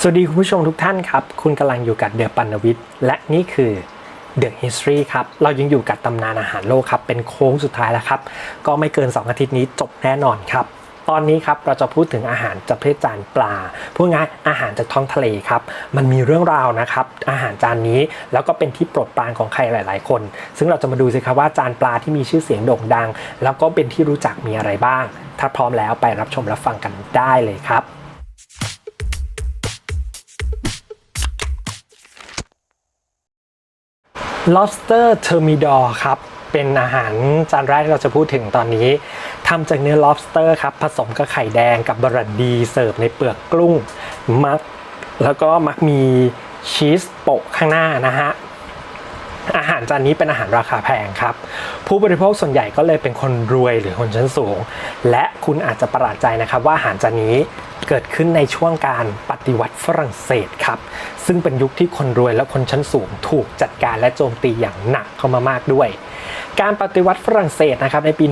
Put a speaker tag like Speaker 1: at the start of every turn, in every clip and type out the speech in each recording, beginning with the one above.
Speaker 1: สวัสดีคุณผู้ชมทุกท่านครับ คุณกำลังอยู่กับเดอะปันวิทย์ และนี่คือ The History ครับ เรายังอยู่กับตำนานอาหารโลกครับ เป็นโค้งสุดท้ายแล้วครับ ก็ไม่เกิน 2 อาทิตย์นี้จบแน่นอนครับ ตอนนี้ครับเราจะพูดถึงอาหารจากประเภทจานปลาพูดง่ายอาหารจากท้องทะเลครับ มันมีเรื่องราวนะครับ อาหารจานนี้แล้วก็เป็นที่โปรดปรานของใครหลาย ๆ คน ซึ่งเราจะมาดูสิครับว่าจานปลาที่มีชื่อเสียงโด่งดัง แล้วก็เป็นที่รู้จักมีอะไรบ้าง ถ้าพร้อมแล้วไปรับชมรับฟังกันได้เลยครับ lobster thermidor ครับเป็นอาหารจานแรกที่เราจะพูดถึงตอนนี้ทำจากเนื้อ lobster ครับผสมกับไข่แดงกับบรันดีเสิร์ฟในเปลือกกลุ้งมักแล้วก็มักมีชีสโปะข้างหน้านะฮะอาหารจานนี้เป็นอาหารราคาแพงครับ ผู้บริโภคส่วนใหญ่ก็เลยเป็นคนรวยหรือคนชั้นสูง และคุณอาจจะประหลาดใจนะครับว่าอาหารจานนี้ เกิดขึ้นในช่วงการปฏิวัติฝรั่งเศสครับ ซึ่งเป็นยุคที่คนรวยและคนชั้นสูงถูกจัดการและโจมตีอย่างหนักเข้ามามากด้วย การปฏิวัติฝรั่งเศสนะครับในปี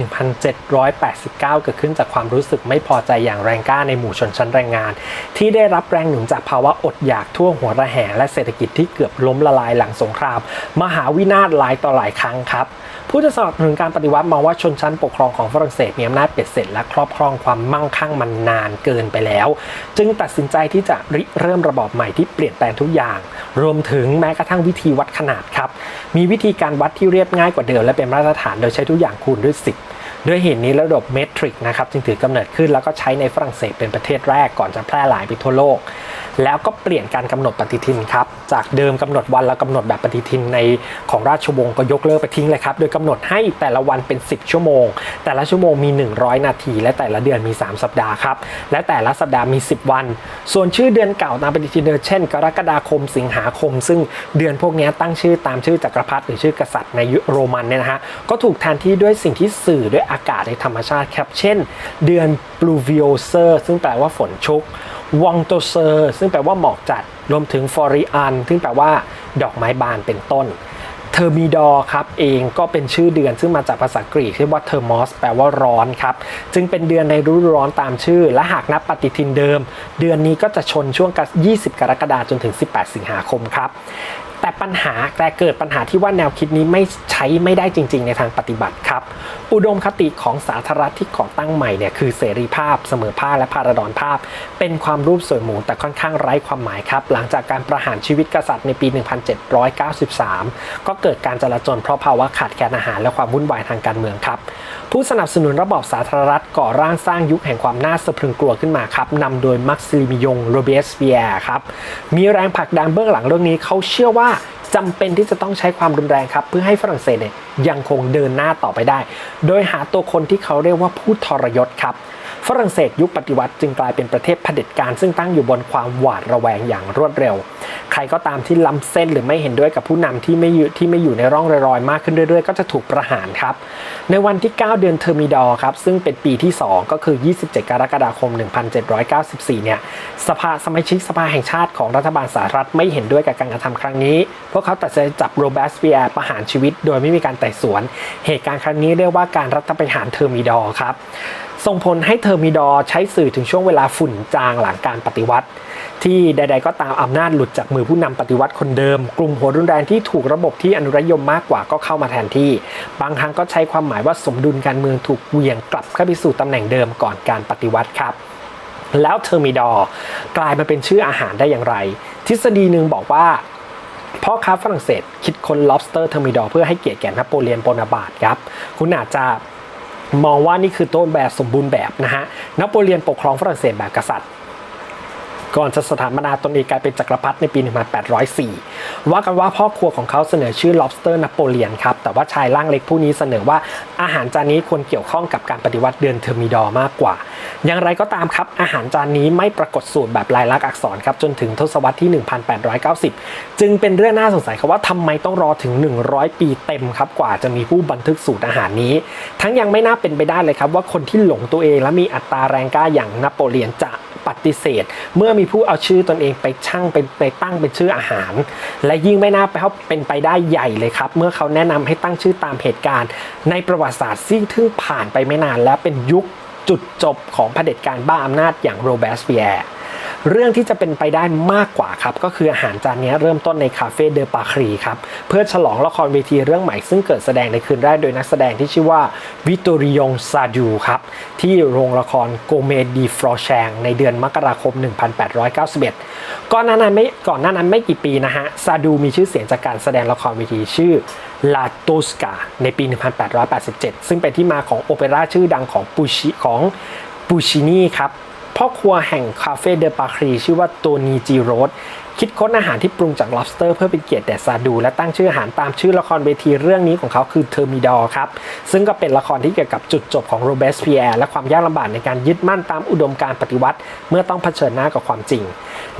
Speaker 1: 1789 เกิดขึ้นจากความรู้สึกไม่พอใจอย่างแรงกล้าในหมู่ชนชั้นแรงงาน ที่ได้รับแรงหนุนจากภาวะอดอยากทั่วหัวระแหงและเศรษฐกิจที่เกือบล้มละลายหลังสงคราม มหาวินาศหลายต่อหลายครั้งครับ ผู้จะสนับสนุนการปฏิวัติมองว่าชนชั้นปกครองของฝรั่งเศสมีอำนาจเบ็ดเสร็จและครอบครองความมั่งคั่งมันนานเกินไปแล้ว จึงตัดสินใจที่จะริเริ่มระบอบใหม่ที่เปลี่ยนแปลงทุกอย่าง รวมถึงแม้กระทั่งวิธีวัดขนาดครับ มีวิธีการวัดที่เรียบง่ายกว่าเดิมและเป็นมาตรฐานโดยใช้ทุกอย่างคูณด้วย10ด้วยเหตุนี้ระบบเมทริกนะครับจึงถือกำเนิดขึ้นแล้วก็ใช้ในฝรั่งเศสเป็นประเทศแรกก่อนจะแพร่หลายไปทั่วโลก แล้วก็เปลี่ยนการกำหนดปฏิทินครับ จากเดิมกำหนดวันแล้วกำหนดแบบปฏิทินในของราชวงศ์ก็ยกเลิกไปทิ้งเลยครับ โดยกำหนดให้แต่ละวันเป็น 10 ชั่วโมง แต่ละชั่วโมงมี 100 นาที และแต่ละเดือนมี 3 สัปดาห์ครับ และแต่ละสัปดาห์มี 10 วัน ส่วนชื่อเดือนเก่าตามปฏิทินเดิมเช่น กรกฎาคม สิงหาคม ซึ่งเดือนพวกนี้ตั้งชื่อตามชื่อจักรพรรดิหรือชื่อกษัตริย์ในยุโรมันเนี่ยนะฮะ ก็ถูกแทนที่ด้วยสิ่งที่สื่อด้วยอากาศในธรรมชาติครับ เช่น เดือน pluvioser ซึ่งแปลว่าฝนชุก วองโตเซอร์ ซึ่งแปลว่าหมอกจัด รวมถึงฟอริอัน ซึ่งแปลว่าดอกไม้บานเป็นต้นเทอร์มิดอครับเองก็เป็นชื่อเดือนซึ่งมาจากภาษากรีกที่ว่าเทอร์มอสแปลว่าร้อนครับ จึงเป็นเดือนในฤดูร้อนตามชื่อ และหากนับปฏิทินเดิม เดือนนี้ก็จะชนช่วงกัน20 กรกฎาคมจนถึง 18 สิงหาคมครับ แต่ปัญหาแต่เกิดปัญหาที่ว่าแนวคิดนี้ไม่ใช้ไม่ได้จริง ๆ ในทางปฏิบัติครับ อุดมคติของสาธารณรัฐที่ก่อตั้งใหม่เนี่ยคือเสรีภาพ เสมอภาคและพาราดอนภาพ เป็นความรูปสวยหมูแต่ค่อนข้างไร้ความหมายครับ หลังจากการประหารชีวิตกษัตริย์ในปี 1793 ก็เกิดการจลาจลเพราะภาวะขาดแคลนอาหารและความวุ่นวายทางการเมืองครับ ผู้สนับสนุนระบอบสาธารณรัฐก่อร่างสร้างยุคแห่งความน่าสะพรึงกลัวขึ้นมาครับนำโดยมักซิลิมิยงโรเบสเปียร์ครับมีแรงผลักดันเบื้องหลังเรื่องนี้เขาเชื่อว่าจำเป็นที่จะต้องใช้ความรุนแรงครับ เพื่อให้ฝรั่งเศสเนี่ยยังคงเดินหน้าต่อไปได้ โดยหาตัวคนที่เขาเรียกว่าผู้ทรยศครับ ฝรั่งเศสยุคปฏิวัติจึงกลายเป็นประเทศเผด็จการซึ่งตั้งอยู่บนความหวาดระแวงอย่างรวดเร็ว ใครก็ตามที่ล้ำเส้นหรือไม่เห็นด้วยกับผู้นำที่ไม่อยู่ที่ไม่อยู่ในร่องรอยมากขึ้นเรื่อยๆ ก็จะถูกประหารครับ ในวันที่ 9 เดือนเทอร์มิดอครับซึ่งเป็นปีที่ 2 ก็คือ 27 กรกฎาคม 1794 เนี่ยสภาสมาชิกสภาแห่งชาติของรัฐบาลสหรัฐไม่เห็นด้วยกับการกระทำครั้งนี้ พวกเขาตัดสินใจจับโรเบสเปียร์ประหารชีวิต โดยไม่มีการไต่สวน เหตุการณ์ครั้งนี้เรียกว่าการรัฐประหารเทอร์มิดอครับ ส่งผลให้เทอร์มิดอใช้สื่อถึงช่วงเวลาฝุ่นจางหลังการปฏิวัติ ที่ใด ๆ ก็ตามอำนาจหลุดจากมือผู้นำปฏิวัติคนเดิม กลุ่มหัวรุนแรงที่ถูกระบบที่อนุรักษ์ยมมากกว่าก็เข้ามาแทนที่ บางครั้งก็ใช้ความหมายว่าสมดุลการเมืองถูกเวียงกลับเข้าไปสู่ตำแหน่งเดิมก่อนการปฏิวัติครับแล้วเทอร์มิดอร์กลายมาเป็นชื่ออาหารได้อย่างไร ทฤษฎีหนึ่งบอกว่าพ่อค้าฝรั่งเศสคิดค้น lobster thermidor เพื่อให้เกียรติแก่นโปเลียนโบนาบาร์ตครับ คุณอาจจะ มองว่านี่คือต้นแบบสมบูรณ์แบบนะฮะนโปเลียนปกครองฝรั่งเศสแบบกษัตริย์ ก่อนจะสถาปนาตนเองกลายเป็นจักรพรรดิในปี 1804 ว่ากันว่าพ่อครัวของเขาเสนอชื่อ lobster นโปเลียนครับ แต่ว่าชายร่างเล็กผู้นี้เสนอว่าอาหารจานนี้ควรเกี่ยวข้องกับการปฏิวัติเดือนเทอร์มิดอร์มากกว่า อย่างไรก็ตามครับ อาหารจานนี้ไม่ปรากฏสูตรแบบลายลักษณ์อักษรครับจนถึงทศวรรษที่ 1890 จึงเป็นเรื่องน่าสงสัยครับว่าทำไมต้องรอถึง 100 ปีเต็มครับกว่าจะมีผู้บันทึกสูตรอาหารนี้ ทั้งยังไม่น่าเป็นไปได้เลยครับว่าคนที่หลงตัวเองและมีอัตราแรงกล้าอย่างนโปเลียนจะ ปฏิเสธ เมื่อมีผู้เอาชื่อตนเองไปช่างเป็นไปตั้งเป็นชื่ออาหาร และยิ่งไม่น่าไปเขาเป็นไปได้ใหญ่เลยครับ เมื่อเขาแนะนำให้ตั้งชื่อตามเหตุการณ์ ในประวัติศาสตร์ซึ่งทึ่งผ่านไปไม่นานและเป็นยุคจุดจบของเผด็จการบ้าอำนาจอย่างโรเบสเปียร์ เรื่องที่จะเป็นไปได้มากกว่าครับ ก็คืออาหารจานนี้เริ่มต้นในคาเฟ่เดอปาครีครับ เพื่อฉลองละครเวทีเรื่องใหม่ซึ่งเกิดแสดงในคืนแรกโดยนักแสดงที่ชื่อว่าวิตอริยงซาดูครับ ที่โรงละครโกเมดีฟรอแชงในเดือนมกราคม 1891 ก่อนหน้านั้นไม่ก่อนหน้านั้นไม่กี่ปีนะฮะซาดูมีชื่อเสียงจากการแสดงละครเวทีชื่อลาโตสกาในปี 1887 ซึ่งเป็นที่มาของโอเปร่าชื่อดังของปูชิของปูชินีครับ พ่อครัวแห่งคาเฟ่เดปาครีชื่อว่าโตนีจีโรสคิดค้นอาหารที่ปรุงจาก lobster เพื่อเป็นเกียรติแด่ซาดู และตั้งชื่ออาหารตามชื่อละครเวทีเรื่องนี้ของเขาคือเทอร์มิดอร์ครับ ซึ่งก็เป็นละครที่เกี่ยวกับจุดจบของโรเบสเปียร์และความยากลำบากในการยึดมั่นตามอุดมการณ์ปฏิวัติ เมื่อต้องเผชิญหน้ากับความจริง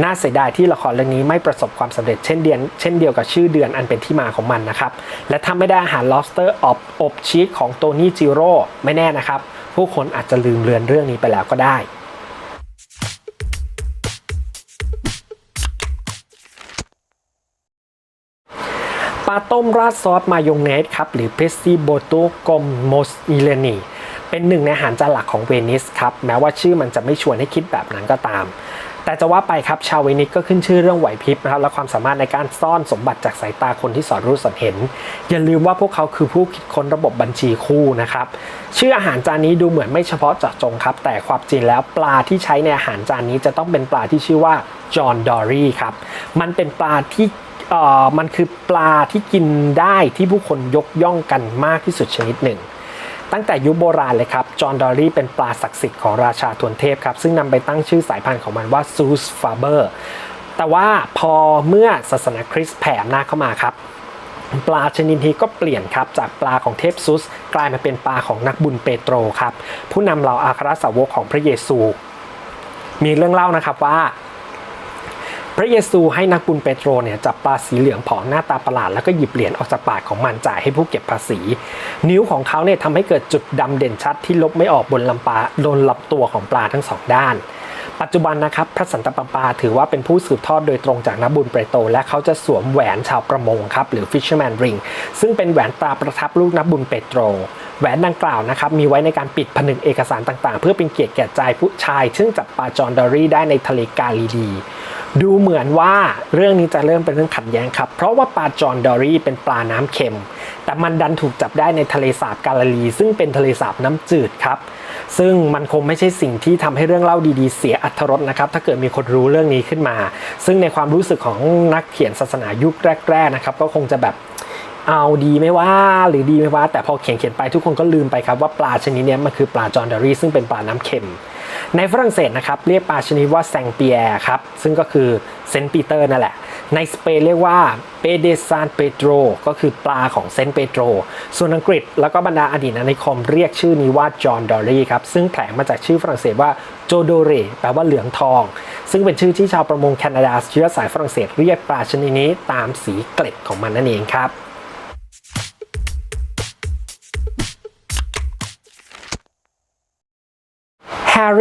Speaker 1: น่าเสียดายที่ละครเรื่องนี้ไม่ประสบความสำเร็จเช่นเดียนเช่นเดียวกับชื่อเดือนอันเป็นที่มาของมันนะครับและถ้าไม่ได้อาหาร lobster อบอบชีสของโตนี่จิโร่ไม่แน่นะครับผู้คนอาจจะลืมเลือนเรื่องนี้ไปแล้วก็ได้ ต้มราดซอสมายองเนสครับหรือเพสซี่โบโตกอมโมสมิเลนีเป็นหนึ่งในอาหารจานหลักของเวนิสครับแม้ว่าชื่อมันจะไม่ชวนให้คิดแบบนั้นก็ตาม แต่จะว่าไปครับชาวเวนิสก็ขึ้นชื่อเรื่องไหวพริบนะครับและความสามารถในการซ่อนสมบัติจากสายตาคนที่สอดรู้สอดเห็น อย่าลืมว่าพวกเขาคือผู้คิดค้นระบบบัญชีคู่นะครับชื่ออาหารจานนี้ดูเหมือนไม่เฉพาะเจาะจงครับแต่ความจริงแล้วปลาที่ใช้ในอาหารจานนี้จะต้องเป็นปลาที่ชื่อว่าจอห์นดอรี่ครับ มันเป็นปลาที่ มันคือปลาที่กินได้ที่ผู้คนยกย่องกันมากที่สุดชนิดหนึ่ง ตั้งแต่ยุคโบราณเลยครับ จอห์นดอรี่เป็นปลาศักดิ์สิทธิ์ของราชาทวนเทพครับ ซึ่งนำไปตั้งชื่อสายพันธุ์ของมันว่าซูสฟาเบอร์ แต่ว่าพอเมื่อศาสนาคริสต์แผ่อำนาจเข้ามาครับปลาชนิดนี้ก็เปลี่ยนครับ จากปลาของเทพซุส กลายมาเป็นปลาของนักบุญเปโตรครับ ผู้นำเหล่าอาครสาวกของพระเยซู มีเรื่องเล่านะครับว่า พระเยซูให้นักบุญเปโตรเนี่ยจับปลาสีเหลืองผอมหน้าตาประหลาดแล้วก็หยิบเหรียญออกจากปากของมันจ่ายให้ผู้เก็บภาษี นิ้วของเขาเนี่ยทำให้เกิดจุดดำเด่นชัดที่ลบไม่ออกบนลำปลาโดนลำตัวของปลาทั้งสองด้าน ปัจจุบันนะครับพระสันตะปาปาถือว่าเป็นผู้สืบทอดโดยตรงจากนักบุญเปโตรและเขาจะสวมแหวนชาวประมงครับหรือ fisherman ring ซึ่งเป็นแหวนตราประทับลูกนักบุญเปโตรแหวนดังกล่าวนะครับมีไว้ในการปิดผนึกเอกสารต่างๆ เพื่อเป็นเกียรติแก่ใจผู้ชาย ซึ่งจับปลาจอห์นดอรี่ได้ในทะเลกาลิลี ดูเหมือนว่าเรื่องนี้จะเริ่มเป็นเรื่องขัดแย้งครับ เพราะว่าปลาจอห์นดอรี่เป็นปลาน้ำเค็ม แต่มันดันถูกจับได้ในทะเลสาบกาลิลี ซึ่งเป็นทะเลสาบน้ำจืดครับ ซึ่งมันคงไม่ใช่สิ่งที่ทำให้เรื่องเล่าดีๆ เสียอรรรสนะครับ ถ้าเกิดมีคนรู้เรื่องนี้ขึ้นมา ซึ่งในความรู้สึกของนักเขียนศาสนายุคแรก ๆนะครับ ก็คงจะแบบเอาดีไหมว่าหรือดีไหมว่า แต่พอเขียนเขียนไปทุกคนก็ลืมไปครับว่าปลาชนิดนี้มันคือปลาจอห์นดอรี่ซึ่งเป็นปลาน้ำเค็ม ในฝรั่งเศสนะครับเรียกปลาชนิดว่าแซงเปียร์ครับซึ่งก็คือเซนต์ปีเตอร์นั่นแหละ ในสเปนเรียกว่าเปเดซานเปโตรก็คือปลาของเซนต์เปโตรส่วนอังกฤษแล้วก็บรรดาอดีตอาณานิคมเรียกชื่อนี้ว่าจอห์นดอรี่ครับซึ่งแผลงมาจากชื่อฝรั่งเศสว่าโจโดเรแปลว่าเหลืองทอง ซึ่งเป็นชื่อที่ชาวประมงแคนาดาเชื้อสายฝรั่งเศสเรียกปลาชนิดนี้ตามสีเกล็ดของมันนั่นเองครับ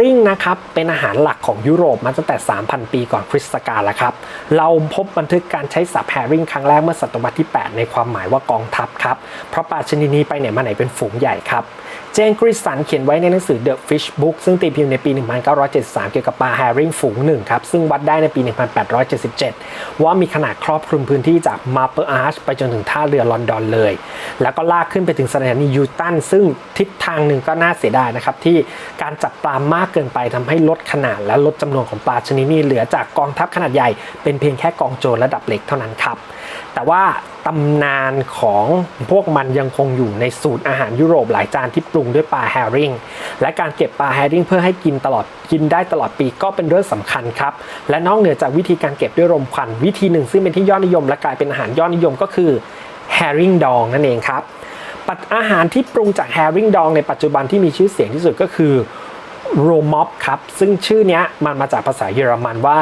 Speaker 1: ริงนะครับเป็นอาหารหลักของยุโรปมาตั้งแต่ 3,000 ปีก่อนคริสตกาลแล้วครับ เราพบบันทึกการใช้ศัพท์แฮริงครั้งแรกเมื่อศตวรรษที่ 8 ในความหมายว่ากองทัพครับ เพราะปลาชนิดนี้ไปไหนมาไหนเป็นฝูงใหญ่ครับ จนกริสสันเขียนไว้ในหนังสือ The Fish Book ซึ่งตีพิมพ์ในปี 1973 เกี่ยวกับปลาแฮริงฝูงหนึ่งครับ ซึ่งวัดได้ในปี 1877 ว่ามีขนาดครอบคลุมพื้นที่จากมาเปอร์อาร์ชไปจนถึงท่าเรือลอนดอนเลย แล้วก็ลากขึ้นไปถึงสถานียูตัน ซึ่งทิศทางหนึ่งก็น่าเสียดายนะครับ ที่การจับปลามากเกินไปทำให้ลดขนาดและลดจำนวนของปลาชนิดนี้เหลือจากกองทัพขนาดใหญ่เป็นเพียงแค่กองโจรระดับเล็กเท่านั้นครับ แต่ว่าตำนานของพวกมันยังคงอยู่ในสูตรอาหารยุโรปหลายจานที่ปรุงด้วยปลาแฮริงและการเก็บปลาแฮริงเพื่อให้กินตลอดกินได้ตลอดปีก็เป็นเรื่องสำคัญครับ และนอกเหนือจากวิธีการเก็บด้วยรมควันวิธีหนึ่งซึ่งเป็นที่ยอดนิยม และกลายเป็นอาหารยอดนิยมก็คือแฮริงดองนั่นเองครับปัจอาหารที่ปรุงจากแฮริงดองในปัจจุบันที่มีชื่อเสียงที่สุดก็คือโรม็อบครับซึ่งชื่อนี้มันมาจากภาษาเยอรมันว่า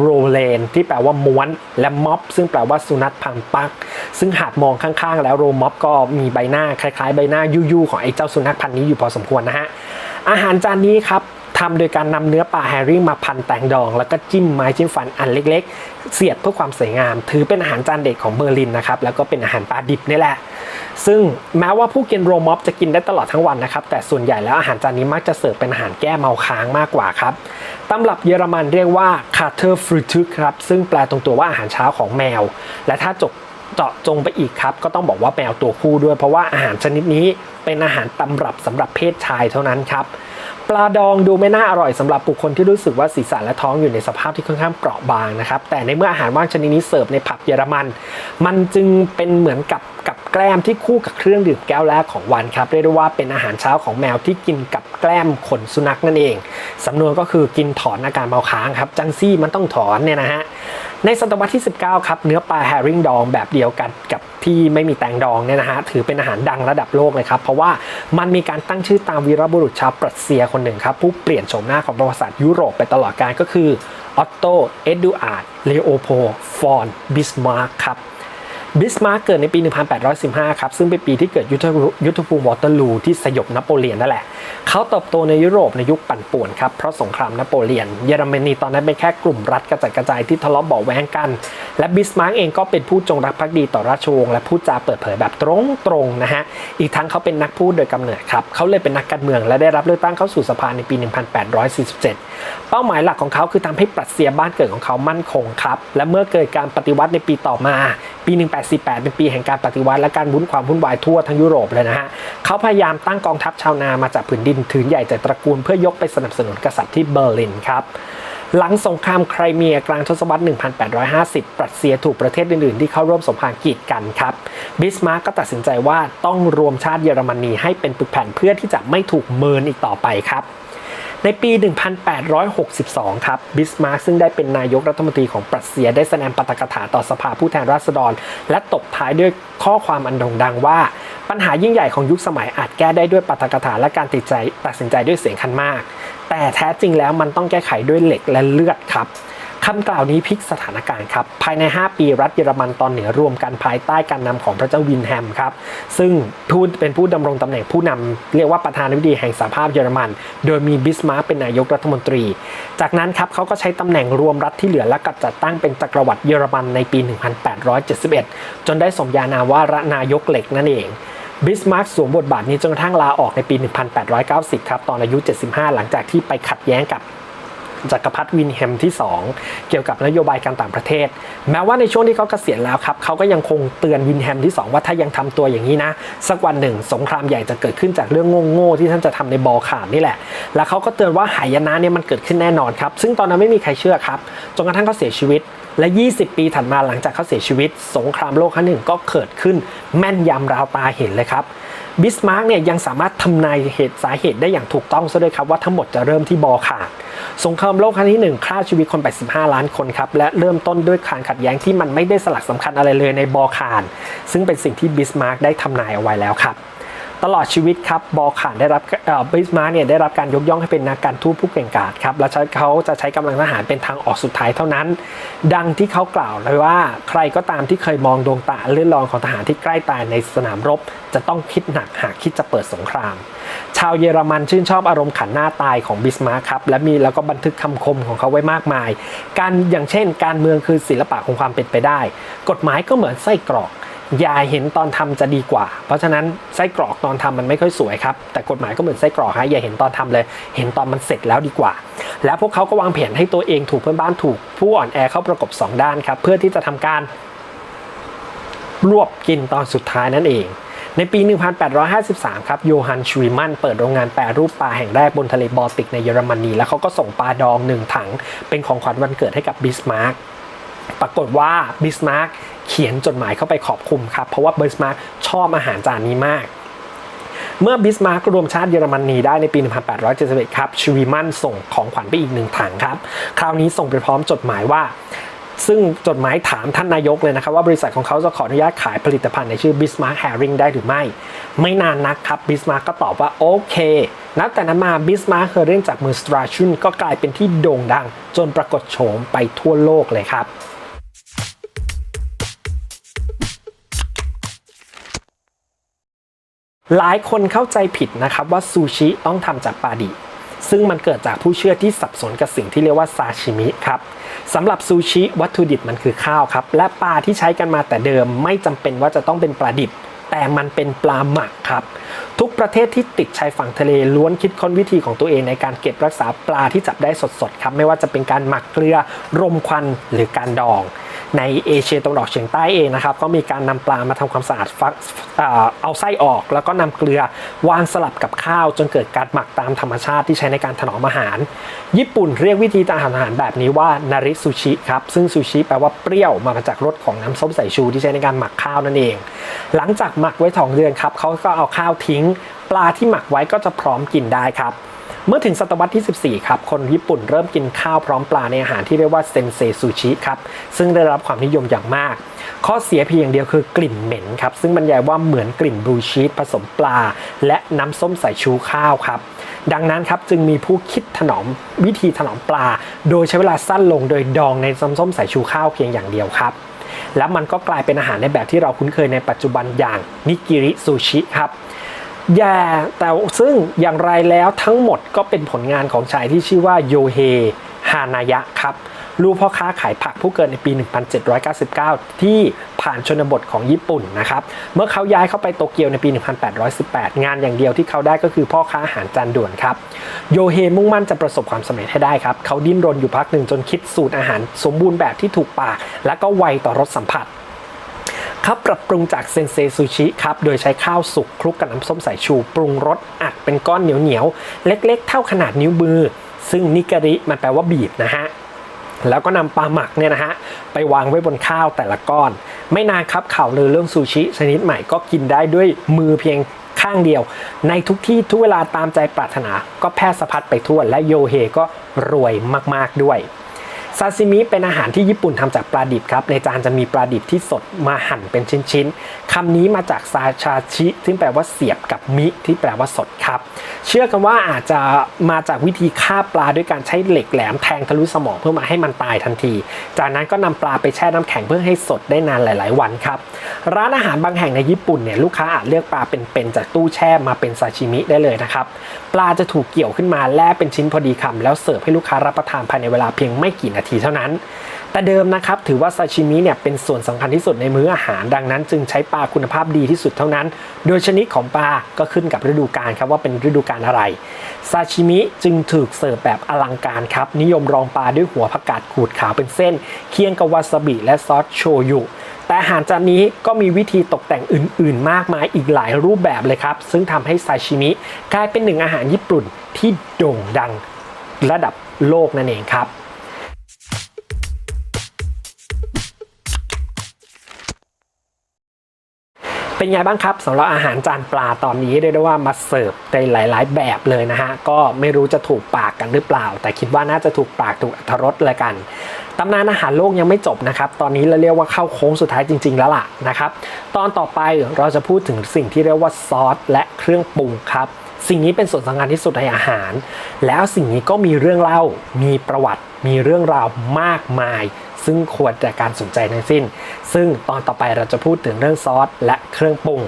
Speaker 1: โรเลนที่แปลว่าม้วนและม็อบ ซึ่งแปลว่าสุนัขพังปัก ซึ่งหากมองข้างๆ แล้วโรม็อบก็มีใบหน้าคล้ายๆ ใบหน้ายู่ๆของไอ้เจ้าสุนัขพันธุ์นี้อยู่พอสมควรนะฮะอาหารจานนี้ครับ ทำโดยการนำเนื้อปลาแฮริ่งมาพันแตงดอง แล้วก็จิ้มไม้จิ้มฟันอันเล็ก ๆ เสียบเพื่อความสวยงาม ถือเป็นอาหารจานเด็ดของเบอร์ลินนะครับ แล้วก็เป็นอาหารปลาดิบนี่แหละ ซึ่งแม้ว่าผู้กินโรม็อบจะกินได้ตลอดทั้งวันนะครับ แต่ส่วนใหญ่แล้วอาหารจานนี้มักจะเสิร์ฟเป็นอาหารแก้เมาค้างมากกว่าครับตำรับเยอรมันเรียกว่า c a r t e r f r u t ครับ ซึ่งแปลตรงตัวว่าอาหารเช้าของแมว และถ้าจบเจาะจงไปอีกครับ ก็ต้องบอกว่าแมวตัวผู้ด้วย เพราะว่าอาหารชนิดนี้เป็นอาหารตำรับสำหรับเพศชายเท่านั้นครับ ปลาดองดูไม่น่าอร่อยสำหรับบุคคลที่รู้สึกว่าศีรษะและท้องอยู่ในสภาพที่ค่อนข้างเปราะบางนะครับ แต่ในเมื่ออาหารว่างชนิดนี้เสิร์ฟในผับเยอรมัน มันจึงเป็นเหมือนกับกับแกล้มที่คู่กับเครื่องดื่มแก้วแรกของวันครับ เรียกได้ว่าเป็นอาหารเช้าของแมวที่กินกับแกล้มขนสุนัขนั่นเองสำนวนก็คือกินถอนอาการเมาค้างครับ จังซี่มันต้องถอนเนี่ยนะฮะ ในศตวรรษที่ 19 ครับ เนื้อปลาแฮริงดองแบบเดียวกันกับที่ไม่มีแตงดองเนี่ยนะฮะถือเป็นอาหารดังระดับโลกเลยครับ เพราะว่ามันมีการตั้งชื่อตามวีรบุรุษชาวปรัสเซียคนหนึ่งครับ ผู้เปลี่ยนโฉมหน้าของประวัติศาสตร์ยุโรปไปตลอดกาลก็คือออตโต เอ็ดดูอาร์ดเลโอโพฟอนบิสมาร์กครับ บิสมาร์กเกิดในปี 1815 ครับ ซึ่งเป็นปีที่เกิดยุทธภูมิวอเตอร์ลูที่สยบนโปเลียนนั่นแหละ เขาเติบโตในยุโรปในยุคปั่นป่วนครับ เพราะสงครามนโปเลียน เยอรมนีตอนนั้นเป็นแค่กลุ่มรัฐกระจัดกระจายที่ทะเลาะเบาะแว้งกัน และบิสมาร์กเองก็เป็นผู้จงรักภักดีต่อราชวงศ์และพูดจาเปิดเผยแบบตรงๆนะฮะ อีกทั้งเขาเป็นนักพูดโดยกำเนิดครับ เขาเลยเป็นนักการเมืองและได้รับเลือกตั้งเข้าสู่สภาในปี 1847 เป้าหมายหลักของเขาคือทำให้ปรัสเซียบ้านเกิดของเขามั่นคงครับ และเมื่อเกิดการปฏิวัติในปีต่อมาปี1848 เป็นปีแห่งการปฏิวัติและการวุ่นความวุ่นวายทั่วทั้งยุโรปเลยนะฮะเขาพยายามตั้งกองทัพชาวนามาจากผืนดินถืนใหญ่จากตระกูลเพื่อยกไปสนับสนุนกษัตริย์ที่เบอร์ลินครับหลังสงครามไครเมียกลางทศวรรษ 1850 ปรัสเซียถูกประเทศอื่นๆ ที่เข้าร่วมสงครามกีดกันครับ บิสมาร์กก็ตัดสินใจว่าต้องรวมชาติเยอรมนีให้เป็นปึกแผ่นเพื่อที่จะไม่ถูกเมินอีกต่อไปครับ ในปี 1862 ครับบิสมาร์กซึ่งได้เป็นนายกรัฐมนตรีของปรัสเซียได้แสดงปาฐกถาต่อสภาผู้แทนราษฎร และตบท้ายด้วยข้อความอันโด่งดังว่า ปัญหายิ่งใหญ่ของยุคสมัยอาจแก้ได้ด้วยปาฐกถาและการตัดใจตัดสินใจด้วยเสียงคันมาก แต่แท้จริงแล้วมันต้องแก้ไขด้วยเหล็กและเลือดครับ คำกล่าวนี้พลิกสถานการณ์ครับ ภายใน 5 ปีรัฐเยอรมันตอนเหนือรวมกันภายใต้การนำของพระเจ้าวินแฮมครับ ซึ่งผู้เป็นผู้ดำรงตำแหน่งผู้นำเรียกว่าประธานาธิบดีแห่งสหภาพเยอรมัน โดยมีบิสมาร์กเป็นนายกรัฐมนตรี จากนั้นครับเขาก็ใช้ตำแหน่งรวมรัฐที่เหลือและก็จัดตั้งเป็นจักรวรรดิเยอรมันในปี 1871 จนได้สมญานามว่าระนายกเหล็กนั่นเองบิสมาร์กสวมบทบาทนี้จนกระทั่งลาออกในปี 1890 ครับ ตอนอายุ 75 หลังจากที่ไปขัดแย้งกับ จักรพรรดิวินแฮมที่ 2 เกี่ยวกับนโยบายการต่างประเทศ แม้ว่าในช่วงที่เขาเกษียณแล้วครับเขาก็ยังคงเตือนวินแฮมที่ 2 ว่าถ้ายังทำตัวอย่างนี้นะ สักวันหนึ่ง สงครามใหญ่จะเกิดขึ้นจากเรื่องโง่ๆที่ท่านจะทำในบอลข่านนี่แหละ แล้วเขาก็เตือนว่าหายนะเนี่ยมันเกิดขึ้นแน่นอนครับ ซึ่งตอนนั้นไม่มีใครเชื่อครับจนกระทั่งเขาเสียชีวิตและ 20 ปีถัดมาหลังจากเขาเสียชีวิต สงครามโลกครั้งหนึ่งก็เกิดขึ้นแม่นยำราวตาเห็นเลยครับ บิสมาร์กเนี่ยยังสามารถทำนายเหตุสาเหตุได้อย่างถูกต้องซะด้วยครับว่าทั้งหมดจะเริ่มที่บอขาดสงครามโลกครั้งที่ 1ฆ่าชีวิตคน 85 ล้านคนครับ และเริ่มต้นด้วยการขัดแย้งที่มันไม่ได้สลักสำคัญอะไรเลยในบอคาน ซึ่งเป็นสิ่งที่บิสมาร์กได้ทำนายเอาไว้แล้วครับ ตลอดชีวิตครับบอขานได้รับบิสมาร์เนี่ยได้รับการยกย่องให้เป็นนักการทูตผู้เก่งกาจครับและเขาจะใช้กำลังทหารเป็นทางออกสุดท้ายเท่านั้น ดังที่เขากล่าวเลยว่าใครก็ตามที่เคยมองดวงตาเลื่อนลองของทหารที่ใกล้ตายในสนามรบ จะต้องคิดหนักหากคิดจะเปิดสงคราม ชาวเยอรมันชื่นชอบอารมณ์ขันหน้าตายของบิสมาร์ครับและมีแล้วก็บันทึกคำคมของเขาไว้มากมาย การอย่างเช่น การเมืองคือศิลปะของความเป็นไปได้ กฎหมายก็เหมือนไส้กรอก อย่าเห็นตอนทำจะดีกว่า เพราะฉะนั้นไส้กรอกตอนทำมันไม่ค่อยสวยครับ แต่กฎหมายก็เหมือนไส้กรอกฮะอย่าเห็นตอนทำเลย เห็นตอนมันเสร็จแล้วดีกว่า แล้วพวกเขาก็วางแผนให้ตัวเองถูกเพื่อนบ้านถูกผู้อ่อนแอเข้าประกบสองด้านครับ เพื่อที่จะทำการรวบกินตอนสุดท้ายนั่นเอง ในปี 1853 ครับ โยฮันชวีมันเปิดโรงงานแปรรูปปลาแห่งแรกบนทะเลบอลติกในเยอรมนี แล้วเขาก็ส่งปลาดองหนึ่งถัง เป็นของขวัญวันเกิดให้กับบิสมาร์ก ปรากฏว่าบิสมาร์กเขียนจดหมายเข้าไปขอบคุณครับ เพราะว่าบิสมาร์กชอบอาหารจานนี้มาก เมื่อบิสมาร์กรวมชาติเยอรมนีได้ในปี 1871 ครับชวีมันส่งของขวัญไปอีกหนึ่งถังครับ คราวนี้ส่งไปพร้อมจดหมายว่าซึ่งจดหมายถามท่านนายกเลยนะครับ ว่าบริษัทของเขาจะขออนุญาตขายผลิตภัณฑ์ในชื่อ Bismarck Herring ได้หรือไม่ ไม่นานนักครับ Bismarck ก็ตอบว่า โอเค นับแต่นั้นมา Bismarck Herring จากมืองสตราชุนก็กลายเป็นที่โด่งดัง จนปรากฏโฉมไปทั่วโลกเลยครับ หลายคนเข้าใจผิดนะครับว่าซูชิต้องทำจากปลาดิบซึ่งมันเกิดจากผู้เชื่อที่สับสนกับสิ่งที่เรียกว่าซาชิมิครับสำหรับซูชิวัตถุดิบมันคือข้าวครับ และปลาที่ใช้กันมาแต่เดิมไม่จำเป็นว่าจะต้องเป็นปลาดิบ แต่มันเป็นปลาหมักครับ ทุกประเทศที่ติดชายฝั่งทะเลล้วนคิดค้นวิธีของตัวเองในการเก็บรักษาปลาที่จับได้สดๆครับ ไม่ว่าจะเป็นการหมักเกลือรมควันหรือการดอง ในเอเชียตะวันออกเฉียงใต้เองนะครับก็มีการนำปลามาทำความสะอาดฟักเอาไส้ออก แล้วก็นำเกลือวางสลับกับข้าวจนเกิดการหมักตามธรรมชาติที่ใช้ในการถนอมอาหาร ญี่ปุ่นเรียกวิธีการทำอาหารแบบนี้ว่านาริซูชิครับซึ่งซูชิแปลว่าเปรี้ยวมาจากรสของน้ำส้มสายชูที่ใช้ในการหมักข้าวนั่นเอง หลังจากหมักไว้สองเดือนครับเขาก็เอาข้าวทิ้ง ปลาที่หมักไว้ก็จะพร้อมกินได้ครับ เมื่อถึงศตวรรษที่ 14 ครับ คนญี่ปุ่นเริ่มกินข้าวพร้อมปลาในอาหารที่เรียกว่าเซนเซซูชิครับ ซึ่งได้รับความนิยมอย่างมาก ข้อเสียเพียงอย่างเดียวคือกลิ่นเหม็นครับ ซึ่งบรรยายว่าเหมือนกลิ่นบลูชีสผสมปลา และน้ำส้มสายชูข้าวครับ ดังนั้นครับจึงมีผู้คิดถนอมวิธีถนอมปลา โดยใช้เวลาสั้นลงโดยดองในน้ำส้มสายชูข้าวเพียงอย่างเดียวครับ แล้วมันก็กลายเป็นอาหารในแบบที่เราคุ้นเคยในปัจจุบันอย่างนิกิริซูชิครับ อย่าแต่ซึ่งอย่างไรแล้วทั้งหมดก็เป็นผลงานของชายที่ชื่อว่าโยเฮฮานายะครับลูกพ่อค้าขายผักผู้เกิดในปี 1799 ที่ผ่านชนบทของญี่ปุ่นนะครับ เมื่อเขาย้ายเข้าไปโตเกียวในปี 1818 งานอย่างเดียวที่เขาได้ก็คือพ่อค้าอาหารจานด่วนครับ โยเฮมุ่งมั่นจะประสบความสำเร็จให้ได้ครับ เขาดิ้นรนอยู่พักหนึ่งจนคิดสูตรอาหารสมบูรณ์แบบที่ถูกปาก และก็ไวต่อรสสัมผัส ครับปรับปรุงจากเซนเซซูชิครับโดยใช้ข้าวสุกคลุกกับน้ำส้มสายชู ปรุงรสอัดเป็นก้อนเหนียวๆ เล็กๆ เท่าขนาดนิ้วมือ ซึ่งนิกริมันแปลว่าบีบนะฮะแล้วก็นำปลาหมักเนี่ยนะฮะไปวางไว้บนข้าวแต่ละก้อน ไม่นานครับข่าวลือเรื่องซูชิชนิดใหม่ก็กินได้ด้วยมือเพียงข้างเดียว ในทุกที่ทุกเวลาตามใจปรารถนา ก็แพร่สะพัดไปทั่วและโยเฮก็รวยมากๆด้วย ซาซิมิเป็นอาหารที่ญี่ปุ่นทำจากปลาดิบครับ ในจานจะมีปลาดิบที่สดมาหั่นเป็นชิ้นๆคำนี้มาจากซาชาชิ ซึ่งแปลว่าเสียบกับมิที่แปลว่าสดครับ เชื่อกันว่าอาจจะมาจากวิธีฆ่าปลาด้วยการใช้เหล็กแหลมแทงทะลุสมองเพื่อมาให้มันตายทันที จากนั้นก็นำปลาไปแช่น้ำแข็งเพื่อให้สดได้นานหลาย ๆ วันครับ ร้านอาหารบางแห่งในญี่ปุ่นเนี่ยลูกค้าอาจเลือกปลาเป็นๆจากตู้แช่มาเป็นซาชิมิได้เลยนะครับปลาจะถูกเกี่ยวขึ้นมาแล่เป็นชิ้นพอดีคำแล้วเสิร์ฟให้ลูกค้ารับประทานภายในเวลาเพียงไม่กี่นาทีเท่านั้น แต่เดิมนะครับถือว่าซาชิมิเนี่ยเป็นส่วนสำคัญที่สุดในมื้ออาหารดังนั้น จึงใช้ปลาคุณภาพดีที่สุดเท่านั้น โดยชนิดของปลาก็ขึ้นกับฤดูกาลครับว่าเป็นฤดูกาลอะไรซาชิมิจึงถูกเสิร์ฟแบบอลังการครับนิยมรองปลาด้วยหัวผักกาดขูดขาวเป็นเส้น เคี่ยงกับวาซาบิและซอสโชยุแต่อาหารจานนี้ก็มีวิธีตกแต่งอื่น ๆ มากมายอีกหลายรูปแบบเลยครับ ซึ่งทำให้ซาชิมิกลายเป็นหนึ่งอาหารญี่ปุ่นที่โด่งดังระดับโลกนั่นเองครับ เป็นไงบ้างครับสำหรับอาหารจานปลาตอนนี้เรียกได้ว่ามาเสิร์ฟในหลาย ๆ แบบเลยนะฮะก็ไม่รู้จะถูกปากกันหรือเปล่า แต่คิดว่าน่าจะถูกปากถูกอรรถรสเลยกันตำนานอาหารโลกยังไม่จบนะครับ ตอนนี้เราเรียกว่าเข้าโค้งสุดท้ายจริง ๆ แล้วล่ะนะครับ ตอนต่อไปเราจะพูดถึงสิ่งที่เรียกว่าซอสและเครื่องปรุงครับ สิ่งนี้เป็นส่วนสำคัญที่สุดในอาหาร แล้วสิ่งนี้ก็มีเรื่องเล่า มีประวัติ มีเรื่องราวมากมาย ซึ่งควรแต่การสนใจทั้งสิ้น ซึ่งตอนต่อไปเราจะพูดถึงเรื่องซอสและเครื่องปรุง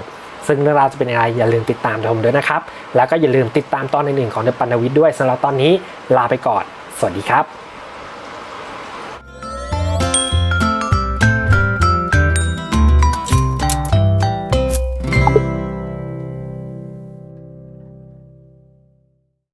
Speaker 1: ซึ่งเรื่องราวจะเป็นอะไรอย่าลืมติดตามชมด้วยนะครับ แล้วก็อย่าลืมติดตามตอนอื่นๆของเดอะปันวิทย์ด้วยสำหรับตอนนี้ลาไปก่อน สวัสดีครับ